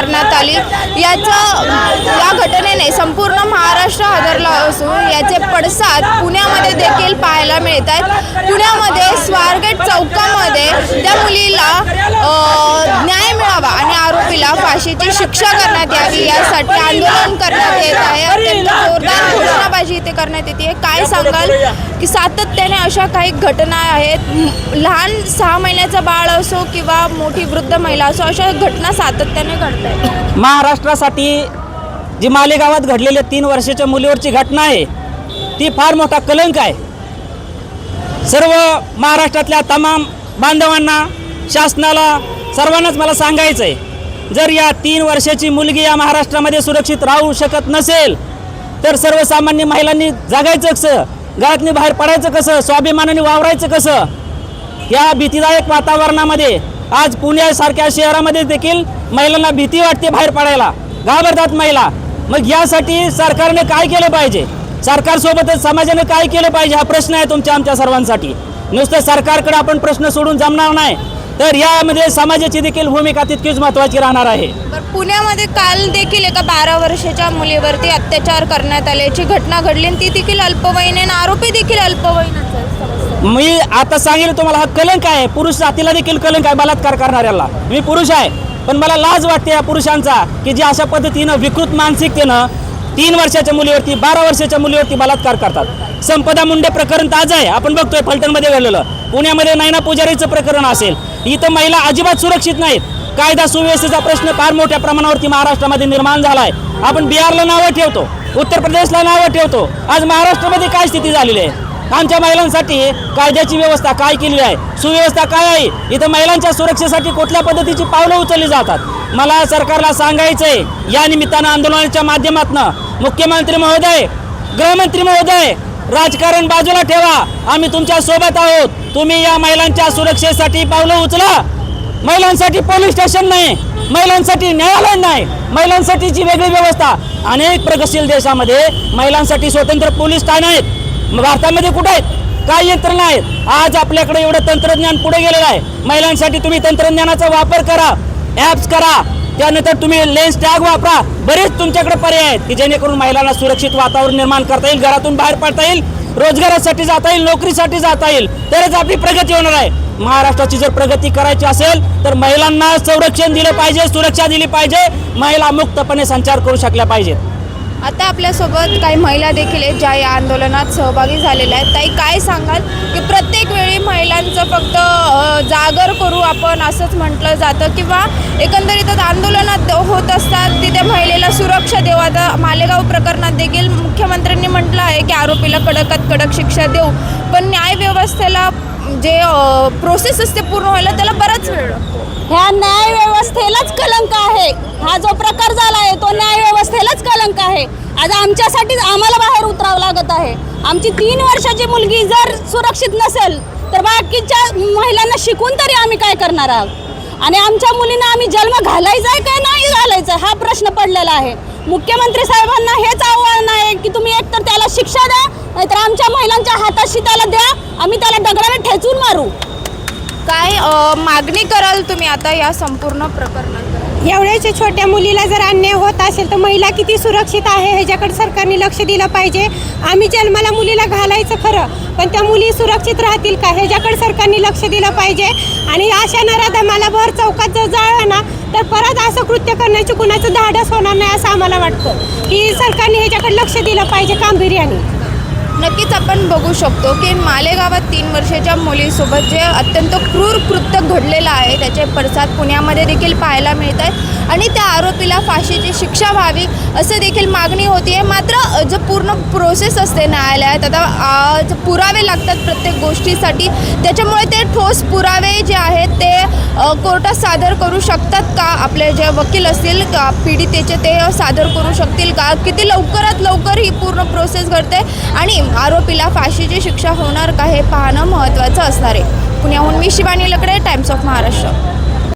करण्यात आली. याचा या घटनेने संपूर्ण महाराष्ट्र हादरला असून याचे पडसाद पुण्यामध्ये देखील पाहायला मिळत आहेत. पुण्यामध्ये स्वारगेट चौकामध्ये त्या मुलीला न्याय मिळावा आणि आरोपीला फाशीची शिक्षा करण्यात यावी यासाठी आंदोलन करण्यात येत आहे. घोषणाबाजी इथे करण्यात येते. काय सांगाल की सातत्याने अशा काही घटना आहेत? लहान सहा महिन्याचं बाळ असो किंवा मोठी वृद्ध महिला असो अशा घटना सातत्याने घडत आहेत महाराष्ट्रासाठी जी मालेगावात घडलेल्या तीन वर्षाच्या मुलीवरची घटना आहे ती फार मोठा कलंक आहे. सर्व महाराष्ट्रातल्या तमाम बांधवांना शासनाला सर्वांनाच मला सांगायचं आहे जर या तीन वर्षाची मुलगी या महाराष्ट्रामध्ये सुरक्षित राहू शकत नसेल तर सर्वसामान्य महिलांनी जगायचं कसं? घरातनी बाहेर पडायचं कसं? स्वाभिमानाने वावरायचं कसं? या भीतीदायक वातावरणामध्ये आज पुण्यासारख्या शहरामध्ये देखील महिलांना भीती वाटते बाहेर पडायला. घाबरतात महिला. मग यासाठी सरकारने काय केलं पाहिजे? सरकारसोबतच समाजाने काय केलं पाहिजे? हा प्रश्न आहे तुमच्या आमच्या सर्वांसाठी. नुसतं सरकारकडे आपण प्रश्न सोडून जमणार नाही. तर यामध्ये समाजाची देखील भूमिका तितकीच महत्त्वाची राहणार आहे. पुण्यामध्ये काल देखील एका बारा वर्षाच्या मुलीवरती अत्याचार करण्यात आल्याची घटना घडली आणि ती देखील अल्पवयीन आहे आणि आरोपी देखील समजतं. मी आता सांगेल तुम्हाला हा कलंक आहे. पुरुष जातीला देखील कलंक आहे बलात्कार करणाऱ्याला. मी पुरुष आहे पण मला लाज वाटते या पुरुषांचा की जे अशा पद्धतीनं विकृत मानसिकतेनं तीन वर्षाच्या मुलीवरती बारा वर्षाच्या मुलीवरती बलात्कार करतात. संपदा मुंडे प्रकरण ताजं आहे. आपण बघतोय फलटणमध्ये घडलेलं. पुण्यामध्ये नैना पुजारीचं प्रकरण असेल. इथं महिला अजिबात सुरक्षित नाहीत. कायदा सुव्यवस्थेचा प्रश्न फार मोठ्या प्रमाणावरती महाराष्ट्रामध्ये निर्माण झाला आहे आपण बिहारला नावं ठेवतो. उत्तर प्रदेशला नावं ठेवतो. आज महाराष्ट्रामध्ये काय स्थिती झालेली आहे? आमच्या महिलांसाठी कायद्याची व्यवस्था काय केलेली आहे? सुव्यवस्था काय आहे? इथं महिलांच्या सुरक्षेसाठी कुठल्या पद्धतीची पावलं उचलली जातात? मला सरकारला सांगायचं आहे या निमित्तानं आंदोलनाच्या माध्यमातून मुख्यमंत्री महोदय गृहमंत्री महोदय राजकारण बाजूला ठेवा. आम्ही तुमच्यासोबत आहोत. तुम्ही या महिलांच्या सुरक्षेसाठी पावलं उचला. महिलांसाठी पोलीस स्टेशन नाही महिलांसाठी न्यायालय नाही महिलांसाठीची वेगळी व्यवस्था. अनेक प्रगतशील देशामध्ये महिलांसाठी स्वतंत्र पोलीस ठाणे आहेत. मग भारतामध्ये कुठे आहेत? काय यंत्रणा आहेत? आज आपल्याकडे एवढं तंत्रज्ञान पुढे गेलेलं आहे. महिलांसाठी तुम्ही तंत्रज्ञानाचा वापर करा. ॲप्स करा. त्यानंतर तुम्ही लेन्स टॅग वापरा. बरेच तुमच्याकडे पर्याय आहेत की जेणेकरून महिलांना सुरक्षित वातावरण निर्माण करता येईल घरातून बाहेर पडता येईल रोजगारासाठी जाता येईल नोकरीसाठी जाता येईल. तरच आपली प्रगती होणार आहे. महाराष्ट्राची जर प्रगती करायची असेल तर महिलांना संरक्षण दिलं पाहिजे सुरक्षा दिली पाहिजे. महिला मुक्तपणे संचार करू शकल्या पाहिजेत. आता आपल्यासोबत काही महिला देखील आहेत ज्या या आंदोलनात सहभागी झालेल्या आहेत. ताई काय सांगाल की प्रत्येक वेळी महिलांचं फक्त जागर करू आपण असंच म्हटलं जातं किंवा एकंदरीतच आंदोलनात होत असतात तिथे महिलेला सुरक्षा देऊ. आता मालेगाव प्रकरणात देखील मुख्यमंत्र्यांनी म्हटलं आहे की आरोपीला कडकात कडक शिक्षा देऊ. पण न्यायव्यवस्थेला जे प्रोसेस असते पूर्ण व्हायला त्याला बराच वेळ लागतो. ह्या न्याय व्यवस्थेलाच कलंक आहे. हा जो प्रकार झाला आहे तो न्याय व्यवस्थेलाच कलंक आहे. आज आमच्यासाठी आम्हाला बाहेर उतरावं लागत आहे. आमची तीन वर्षाची मुलगी जर सुरक्षित नसेल तर बाकीच्या महिलांना शिकून तरी आम्ही काय करणार आहोत? आणि आमच्या मुलींना आम्ही जन्म घालायचा आहे काय नाही घालायचा हा प्रश्न पडलेला आहे. मुख्यमंत्री साहेबांना हेच आव्हान आहे की तुम्ही एकतर त्याला शिक्षा द्या नाहीतर आमच्या महिलांच्या हाताशी त्याला द्या आम्ही त्याला दगडाने ठेचून मारू. काय अ, मागणी कराल तुम्ही आता या संपूर्ण प्रकरणात एवढ्याच्या छोट्या मुलीला जर अन्याय होत असेल तर महिला किती सुरक्षित आहे ह्याच्याकडे सरकारने लक्ष दिलं पाहिजे. आम्ही जन्माला मुलीला घालायचं खरं पण त्या मुली सुरक्षित राहतील का? ह्याच्याकडे सरकारने लक्ष दिलं पाहिजे. आणि अशा नराधमाला भर चौकात जर जाळलं ना तर परत असं कृत्य करण्याची कुणाचं धाडस होणार नाही असं आम्हाला वाटतं. की सरकारने ह्याच्याकडे लक्ष दिलं पाहिजे गांभीर्याने नक्कीच आपण बघू शकतो की मालेगावात तीन वर्षाच्या मुलीसोबत जे अत्यंत क्रूर कृत्य घडलेलं आहे त्याचे पडसाद पुण्यामध्ये देखील पाहायला मिळत आहेत आणि त्या आरोपीला फाशीची शिक्षा व्हावी असं देखील मागणी होती आहे मात्र जो पूर्ण प्रोसेस असते न्यायालयात आता जे पुरावे लागतात प्रत्येक गोष्टीसाठी. त्याच्यामुळे ते ठोस पुरावे जे आहेत ते कोर्टात सादर करू शकतात का? आपले जे वकील असतील का पीडितेचे ते सादर करू शकतील का? किती लवकरात लवकर ही पूर्ण प्रोसेस घडते? आणि आरोपीला फाशीची शिक्षा होणार का हे पाहणं महत्त्वाचं असणार आहे. पुण्याहून मी शिवानी लकडे टाइम्स ऑफ महाराष्ट्र